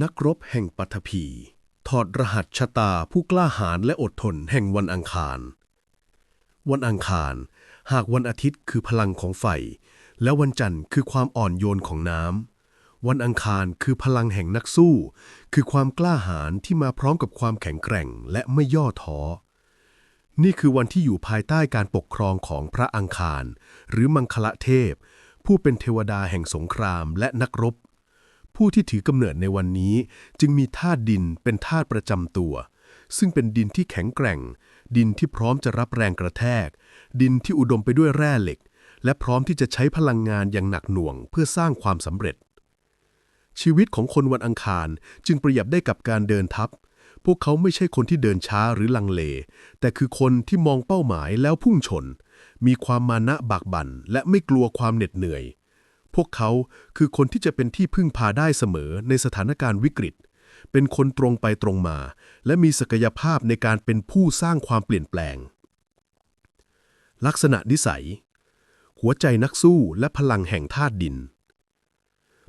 นักรบแห่งปัทภีถอดรหัสชะตาผู้กล้าหาญและอดทนแห่งวันอังคาร วันอังคาร หากวันอาทิตย์คือพลังของไฟ และวันจันทร์คือความอ่อนโยนของน้ำ วันอังคารคือพลังแห่งนักสู้ คือความกล้าหาญที่มาพร้อมกับความแข็งแกร่งและไม่ย่อท้อ นี่คือวันที่อยู่ภายใต้การปกครองของพระอังคาร หรือมังคละเทพ ผู้เป็นเทวดาแห่งสงครามและนักรบ ผู้ที่ถือกำเนิดในวันนี้ จึงมีธาตุดินเป็นธาตุประจำตัว ซึ่งเป็นดินที่แข็งแกร่ง ดินที่พร้อมจะรับแรงกระแทก ดินที่อุดมไปด้วยแร่เหล็ก และพร้อมที่จะใช้พลังงานอย่างหนักหน่วง เพื่อสร้างความสำเร็จ ชีวิตของคนวันอังคารจึงปรียบได้กับการเดินทัพพวกเขาไม่ใช่คนที่เดินช้าหรือลังเล แต่คือคนที่มองเป้าหมายแล้วพุ่งชน มีความมานะบากบั่นและไม่กลัวความเหน็ดเหนื่อย พวกเขาคือคนที่จะเป็นที่พึ่งพาได้เสมอในสถานการณ์วิกฤต เป็นคนตรงไปตรงมา และมีศักยภาพในการเป็นผู้สร้างความเปลี่ยนแปลง ลักษณะนิสัย หัวใจนักสู้และพลังแห่งธาตุดิน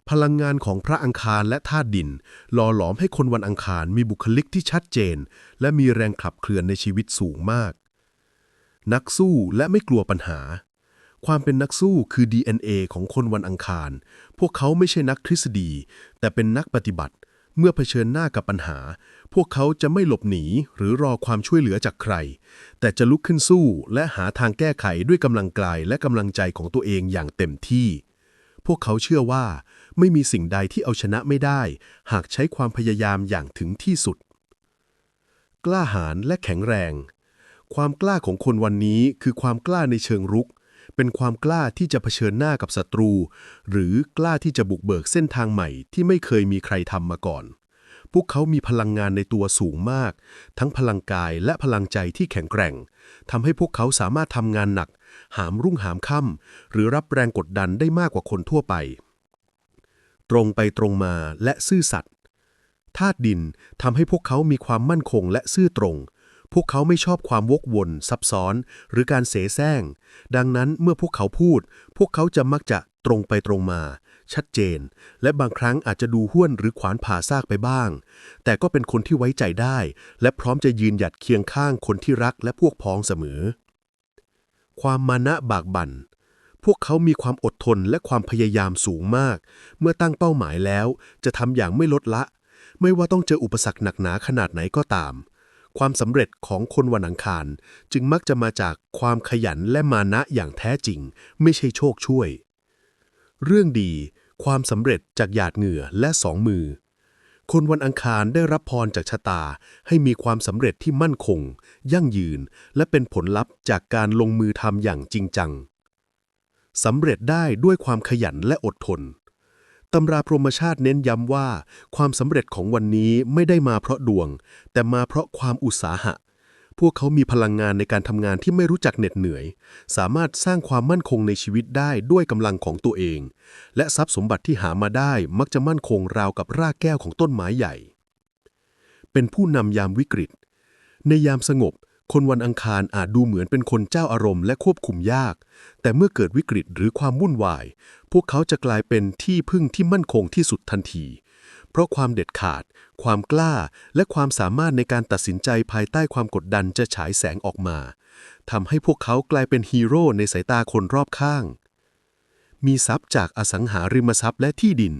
พลังงานของพระอังคารและธาตุดิน หล่อหลอมให้คนวันอังคารมีบุคลิกที่ชัดเจน และมีแรงขับเคลื่อนในชีวิตสูงมาก นักสู้และไม่กลัวปัญหา ความเป็นนักสู้คือ DNA ของคนวันอังคาร พวกเขาไม่ใช่นักทฤษฎี แต่เป็นนักปฏิบัติ เมื่อเผชิญหน้ากับปัญหา พวกเขาจะไม่หลบหนีหรือรอความช่วยเหลือจากใคร แต่จะลุกขึ้นสู้และหาทางแก้ไขด้วยกำลังกายและกำลังใจของตัวเองอย่างเต็มที่ พวกเขาเชื่อว่า ไม่มีสิ่งใดที่เอาชนะไม่ได้ หากใช้ความพยายามอย่างถึงที่สุด กล้าหาญและแข็งแรง ความกล้าของคนวันนี้คือความกล้าในเชิงรุก เป็นความกล้าที่จะเผชิญหน้ากับศัตรู หรือกล้าที่จะบุกเบิกเส้นทางใหม่ที่ไม่เคยมีใครทำมาก่อน พวกเขามีพลังงานในตัวสูงมาก ทั้งพลังกายและพลังใจที่แข็งแกร่งทำให้พวกเขาสามารถทำงานหนัก หามรุ่งหามค่ำหรือรับแรงกดดันได้มากกว่าคนทั่วไป ตรงไปตรงมาและซื่อสัตย์ธาตุดินทำให้พวกเขามีความมั่นคงและซื่อตรง พวกเขาไม่ชอบความวกวน ซับซ้อน หรือการเสแสร้ง ดังนั้นเมื่อพวกเขาพูด พวกเขาจะมักจะตรงไปตรงมา ชัดเจน และบางครั้งอาจจะดูห้วนหรือขวานผ่าซากไปบ้าง แต่ก็เป็นคนที่ไว้ใจได้ และพร้อมจะยืนหยัดเคียงข้างคนที่รักและพวกพ้องเสมอ ความมานะบากบั่นพวกเขามีความอดทนและความพยายามสูงมาก เมื่อตั้งเป้าหมายแล้ว จะทำอย่างไม่ลดละ ไม่ว่าต้องเจออุปสรรคหนักหนาขนาดไหนก็ตาม ความสำเร็จของคนวันอังคาร จึงมักจะมาจากความขยันและมานะอย่างแท้จริง ไม่ใช่โชคช่วย เรื่องดี ความสำเร็จจากหยาดเหงื่อและสองมือ คนวันอังคารได้รับพรจากชะตา ให้มีความสำเร็จที่มั่นคง ยั่งยืน และเป็นผลลัพธ์จากการลงมือทำอย่างจริงจังสำเร็จได้ด้วยความขยันและอดทน ตำราพรหมชาติเน้นย้ำว่า ความสำเร็จของวันนี้ไม่ได้มาเพราะดวง แต่มาเพราะความอุตสาหะ พวกเขามีพลังงานในการทำงานที่ไม่รู้จักเหน็ดเหนื่อย สามารถสร้างความมั่นคงในชีวิตได้ด้วยกำลังของตัวเอง และทรัพย์สมบัติที่หามาได้มักจะมั่นคงราวกับรากแก้วของต้นไม้ใหญ่ เป็นผู้นำยามวิกฤต ในยามสงบ คนวันอังคารอาจดูเหมือนเป็นคนเจ้าอารมณ์และควบคุมยาก แต่เมื่อเกิดวิกฤตหรือความวุ่นวาย พวกเขาจะกลายเป็นที่พึ่งที่มั่นคงที่สุดทันที เพราะความเด็ดขาด ความกล้า และความสามารถในการตัดสินใจภายใต้ความกดดันจะฉายแสงออกมาทำให้พวกเขากลายเป็นฮีโร่ในสายตาคนรอบข้าง มีทรัพย์จากอสังหาริมทรัพย์และที่ดิน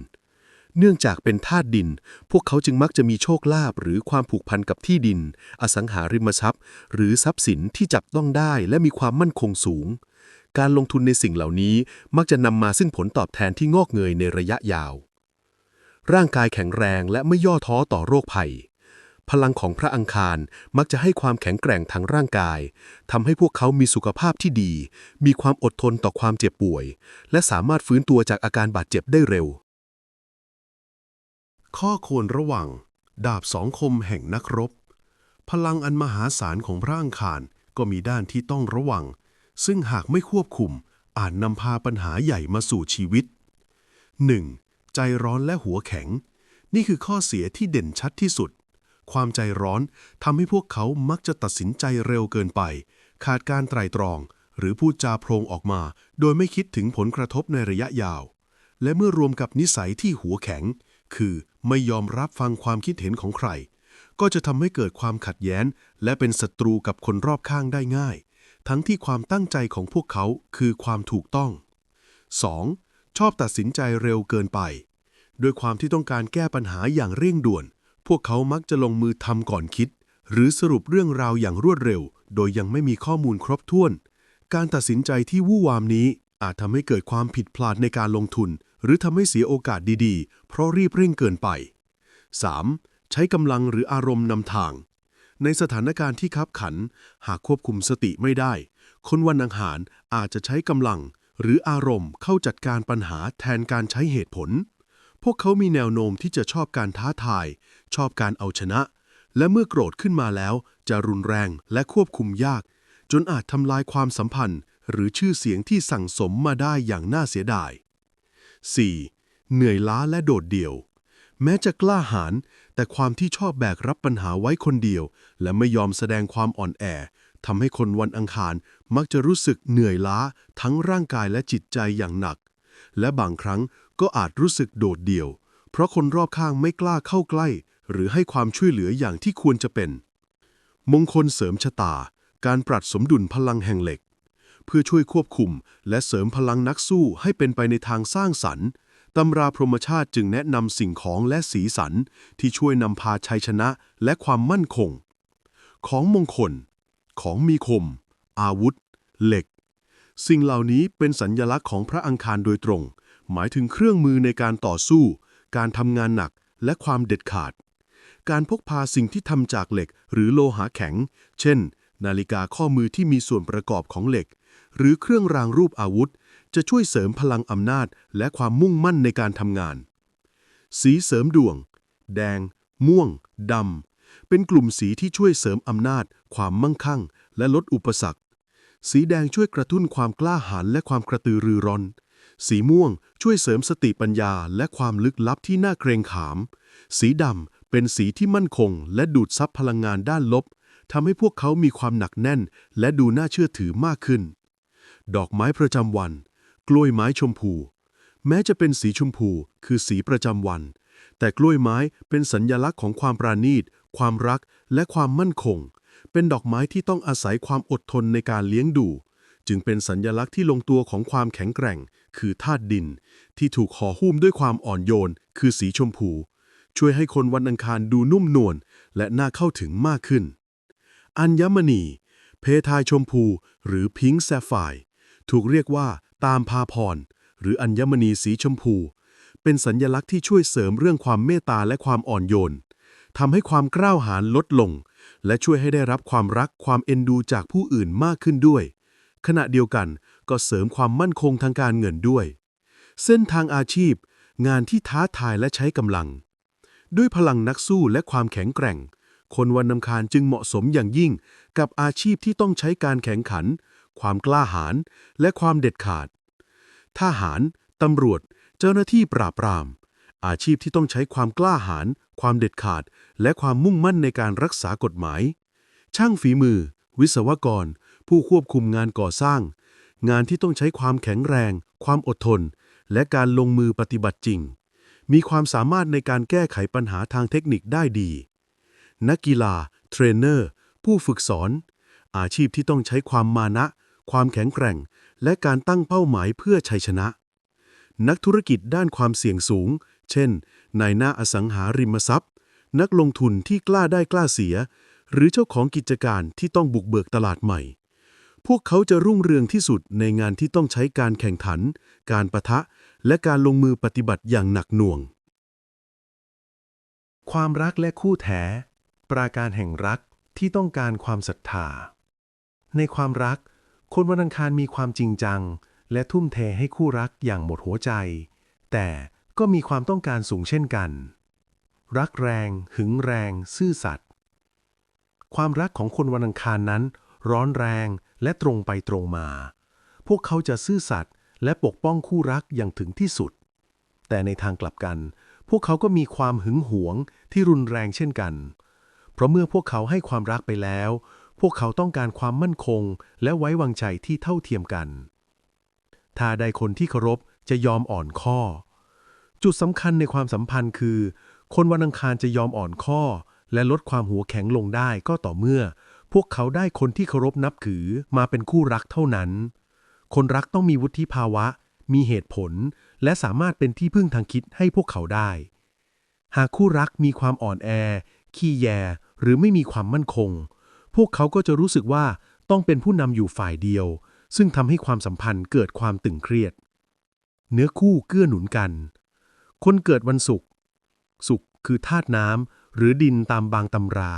เนื่องจากเป็นธาตุดิน พวกเขาจึงมักจะมีโชคลาภหรือความผูกพันกับที่ดิน อสังหาริมทรัพย์ หรือทรัพย์สินที่จับต้องได้และมีความมั่นคงสูง การลงทุนในสิ่งเหล่านี้มักจะนำมาซึ่งผลตอบแทนที่งอกเงยในระยะยาว ร่างกายแข็งแรงและไม่ย่อท้อต่อโรคภัย พลังของพระอังคารมักจะให้ความแข็งแกร่งทางร่างกายทำให้พวกเขามีสุขภาพที่ดี มีความอดทนต่อความเจ็บป่วย และสามารถฟื้นตัวจากอาการบาดเจ็บได้เร็ว ข้อควรระวัง ดาบสองคมแห่งนักรบ พลังอันมหาศาลของพระอังคารก็มีด้านที่ต้องระวัง ซึ่งหากไม่ควบคุมอาจนำพาปัญหาใหญ่มาสู่ชีวิต 1. ใจร้อนและหัวแข็ง นี่คือข้อเสียที่เด่นชัดที่สุด ความใจร้อนทำให้พวกเขามักจะตัดสินใจเร็วเกินไป ขาดการไตร่ตรอง หรือพูดจาโพรงออกมา โดยไม่คิดถึงผลกระทบในระยะยาว และเมื่อรวมกับนิสัยที่หัวแข็ง คือไม่ยอมรับฟังความคิดเห็นของใคร ก็จะทำให้เกิดความขัดแย้ง และเป็นศัตรูกับคนรอบข้างได้ง่าย ทั้งที่ความตั้งใจของพวกเขาคือความถูกต้อง 2. ชอบตัดสินใจเร็วเกินไป ด้วยความที่ต้องการแก้ปัญหาอย่างเร่งด่วน พวกเขามักจะลงมือทำก่อนคิด หรือสรุปเรื่องราวอย่างรวดเร็ว โดยยังไม่มีข้อมูลครบถ้วน การตัดสินใจที่วู่วามนี้อาจทำให้เกิดความผิดพลาดในการลงทุน หรือทำให้เสียโอกาสดีๆ เพราะรีบเร่งเกินไป 3. ใช้กำลังหรืออารมณ์นำทาง ในสถานการณ์ที่คับขัน หากควบคุมสติไม่ได้ คนวันอังหารอาจจะใช้กำลังหรืออารมณ์เข้าจัดการปัญหาแทนการใช้เหตุผล พวกเขามีแนวโน้มที่จะชอบการท้าทาย ชอบการเอาชนะ และเมื่อโกรธขึ้นมาแล้ว จะรุนแรงและควบคุมยาก จนอาจทำลายความสัมพันธ์ หรือชื่อเสียงที่สั่งสมมาได้อย่างน่าเสียดาย 4. เหนื่อยล้าและโดดเดี่ยว แม้จะกล้าหาญแต่ความที่ชอบแบกรับปัญหาไว้คนเดียว และไม่ยอมแสดงความอ่อนแอทำให้คนวันอังคารมักจะรู้สึกเหนื่อยล้าทั้งร่างกายและจิตใจอย่างหนัก และบางครั้งก็อาจรู้สึกโดดเดี่ยว เพราะคนรอบข้างไม่กล้าเข้าใกล้ หรือให้ความช่วยเหลืออย่างที่ควรจะเป็น มงคลเสริมชะตา การปรับสมดุลพลังแห่งเหล็ก เพื่อช่วยควบคุม และเสริมพลังนักสู้ให้เป็นไปในทางสร้างสรรค์ตำราพรหมชาติจึงแนะนำสิ่งของและสีสัน ที่ช่วยนำพาชัยชนะและความมั่นคง ของมงคล ของมีคม อาวุธ เหล็ก สิ่งเหล่านี้เป็นสัญญลักษณ์ของพระอังคารโดยตรง หมายถึงเครื่องมือในการต่อสู้ การทำงานหนักและความเด็ดขาด การพกพาสิ่งที่ทำจากเหล็ก หรือโลหะแข็ง เช่น นาฬิกาข้อมือที่มีส่วนประกอบของเหล็ก หรือเครื่องรางรูปอาวุธ จะช่วยเสริมพลังอำนาจและความมุ่งมั่นในการทำงาน สีเสริมดวง แดง ม่วงดำเป็นกลุ่มสีที่ช่วยเสริมอำนาจ ความมั่งคั่ง และลดอุปสรรค สีแดงช่วยกระตุ้นความกล้าหาญและความกระตือรือร้น สีม่วงช่วยเสริมสติปัญญาและความลึกลับที่น่าเกรงขาม สีดำเป็นสีที่มั่นคง และดูดซับพลังงานด้านลบทำให้พวกเขามีความหนักแน่น และดูน่าเชื่อถือมากขึ้น ดอกไม้ประจำวัน กล้วยไม้ชมพู แม้จะเป็นสีชมพู คือสีประจำวัน แต่กล้วยไม้เป็นสัญญลักษณ์ของความปราณีต ความรัก และความมั่นคง เป็นดอกไม้ที่ต้องอาศัยความอดทนในการเลี้ยงดู จึงเป็นสัญญลักษณ์ที่ลงตัวของความแข็งแกร่ง คือธาตุดิน ที่ถูกห่อหุ้มด้วยความอ่อนโยน คือสีชมพู ช่วยให้คนวันอังคารดูนุ่มนวลและน่าเข้าถึงมากขึ้น อัญมณี เพทายชมพู หรือพิงค์แซฟไฟ ถูกเรียกว่า ตามพาพร หรืออัญมณีสีชมพู เป็นสัญญลักษณ์ที่ช่วยเสริมเรื่องความเมตตาและความอ่อนโยนทำให้ความกล้าวหาญลดลง และช่วยให้ได้รับความรักความเอ็นดูจากผู้อื่นมากขึ้นด้วย ขณะเดียวกันก็เสริมความมั่นคงทางการเงินด้วย เส้นทางอาชีพ งานที่ท้าทายและใช้กำลัง ด้วยพลังนักสู้และความแข็งแกร่ง คนวันนำคารจึงเหมาะสมอย่างยิ่งกับอาชีพที่ต้องใช้การแข่งขัน ความกล้าหาญและความเด็ดขาด ทหาร ตำรวจ เจ้าหน้าที่ปราบปราม อาชีพที่ต้องใช้ความกล้าหาญความเด็ดขาด และความมุ่งมั่นในการรักษากฎหมาย ช่างฝีมือ วิศวกร ผู้ควบคุมงานก่อสร้าง งานที่ต้องใช้ความแข็งแรง ความอดทน และการลงมือปฏิบัติจริง มีความสามารถในการแก้ไขปัญหาทางเทคนิคได้ดี นักกีฬา เทรนเนอร์ ผู้ฝึกสอน อาชีพที่ต้องใช้ความมานะ ความแข็งแกร่ง และการตั้งเป้าหมายเพื่อชัยชนะ นักธุรกิจด้านความเสี่ยงสูง เช่น นายหน้าอสังหาริมทรัพย์ นักลงทุนที่กล้าได้กล้าเสีย หรือเจ้าของกิจการที่ต้องบุกเบิกตลาดใหม่ พวกเขาจะรุ่งเรืองที่สุดในงานที่ต้องใช้การแข่งขัน การประทะ และการลงมือปฏิบัติอย่างหนักหน่วง ความรักและคู่แท้ ปราการแห่งรักที่ต้องการความศรัทธา ในความรัก คนวันอังคารมีความจริงจัง และทุ่มเทให้คู่รักอย่างหมดหัวใจ แต่ก็มีความต้องการสูงเช่นกัน รักแรง หึงแรง ซื่อสัตย์ความรักของคนวันอังคารนั้น ร้อนแรงและตรงไปตรงมา พวกเขาจะซื่อสัตย์และปกป้องคู่รักอย่างถึงที่สุด แต่ในทางกลับกัน พวกเขาก็มีความหึงหวงที่รุนแรงเช่นกัน เพราะเมื่อพวกเขาให้ความรักไปแล้ว วกเขาต้องการความมั่นคง และไว้วางใจที่เท่าเทียมกัน ถ้าใดคนที่เคารพจะยอมอ่อนข้อ จุดสำคัญในความสัมพันธ์คือ คนวันอังคารจะยอมอ่อนข้อ และลดความหัวแข็งลงได้ก็ต่อเมื่อ พวกเขาได้คนที่เคารพนับถือมาเป็นคู่รักเท่านั้น คนรักต้องมีวุฒิภาวะ มีเหตุผล และสามารถเป็นที่พึ่งทางคิดให้พวกเขาได้ หากคู่รักมีความอ่อนแอ ขี้แย หรือไม่มีความมั่นคง พวกเขาก็จะรู้สึกว่าต้องเป็นผู้นำอยู่ฝ่ายเดียว ซึ่งทำให้ความสัมพันธ์เกิดความตึงเครียด เนื้อคู่เกื้อหนุนกัน คนเกิดวันศุกร์ศุกร์คือธาตุน้ำหรือดินตามบางตำรา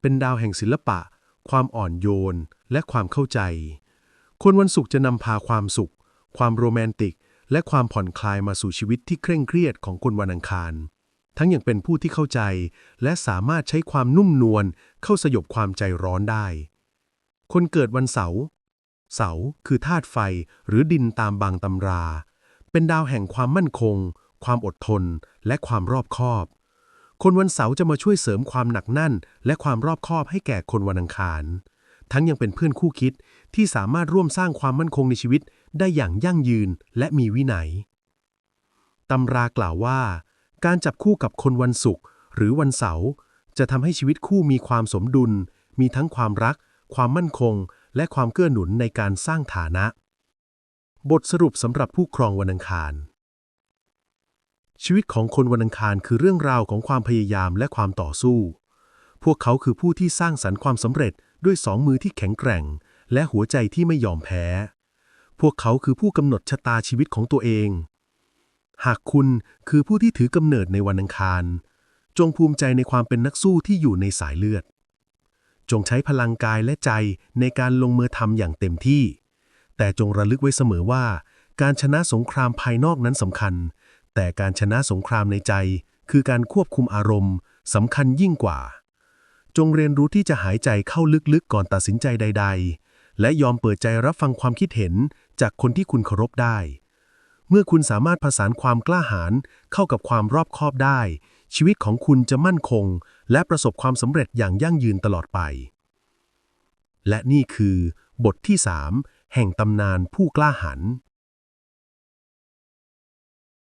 เป็นดาวแห่งศิลปะ ความอ่อนโยน และความเข้าใจ คนวันศุกร์จะนำพาความสุข ความโรแมนติก และความผ่อนคลายมาสู่ชีวิตที่เคร่งเครียดของคนวันอังคาร ทั้งยังเป็นผู้ที่เข้าใจ และสามารถใช้ความนุ่มนวลเข้าสยบความใจร้อนได้ คนเกิดวันเสาร์เสาร์คือธาตุไฟหรือดินตามบางตำรา เป็นดาวแห่งความมั่นคง ความอดทน และความรอบคอบ คนวันเสาร์จะมาช่วยเสริมความหนักแน่น และความรอบคอบให้แก่คนวันอังคาร ทั้งยังเป็นเพื่อนคู่คิดที่สามารถร่วมสร้างความมั่นคงในชีวิตได้อย่างยั่งยืนและมีวินัยตำรากล่าวว่า การจับคู่กับคนวันศุกร์หรือวันเสาร์จะทำให้ชีวิตคู่มีความสมดุล มีทั้งความรัก ความมั่นคง และความเกื้อหนุนในการสร้างฐานะ บทสรุปสำหรับผู้ครองวันอังคาร ชีวิตของคนวันอังคารคือเรื่องราวของความพยายามและความต่อสู้ พวกเขาคือผู้ที่สร้างสรรค์ความสำเร็จด้วยสองมือที่แข็งแกร่ง และหัวใจที่ไม่ยอมแพ้ พวกเขาคือผู้กำหนดชะตาชีวิตของตัวเอง หากคุณคือผู้ที่ถือกำเนิดในวันอังคาร จงภูมิใจในความเป็นนักสู้ที่อยู่ในสายเลือด จงใช้พลังกายและใจในการลงมือทำอย่างเต็มที่ แต่จงระลึกไว้เสมอว่า การชนะสงครามภายนอกนั้นสำคัญ แต่การชนะสงครามในใจ คือการควบคุมอารมณ์สำคัญยิ่งกว่า จงเรียนรู้ที่จะหายใจเข้าลึกๆก่อนตัดสินใจใด ๆ และยอมเปิดใจรับฟังความคิดเห็นจากคนที่คุณเคารพได้ เมื่อคุณสามารถผสานความกล้าหาญเข้ากับความรอบคอบได้ ชีวิตของคุณจะมั่นคง และประสบความสำเร็จอย่างยั่งยืนตลอดไป และนี่คือบทที่ 3 แห่งตำนานผู้กล้าหาญ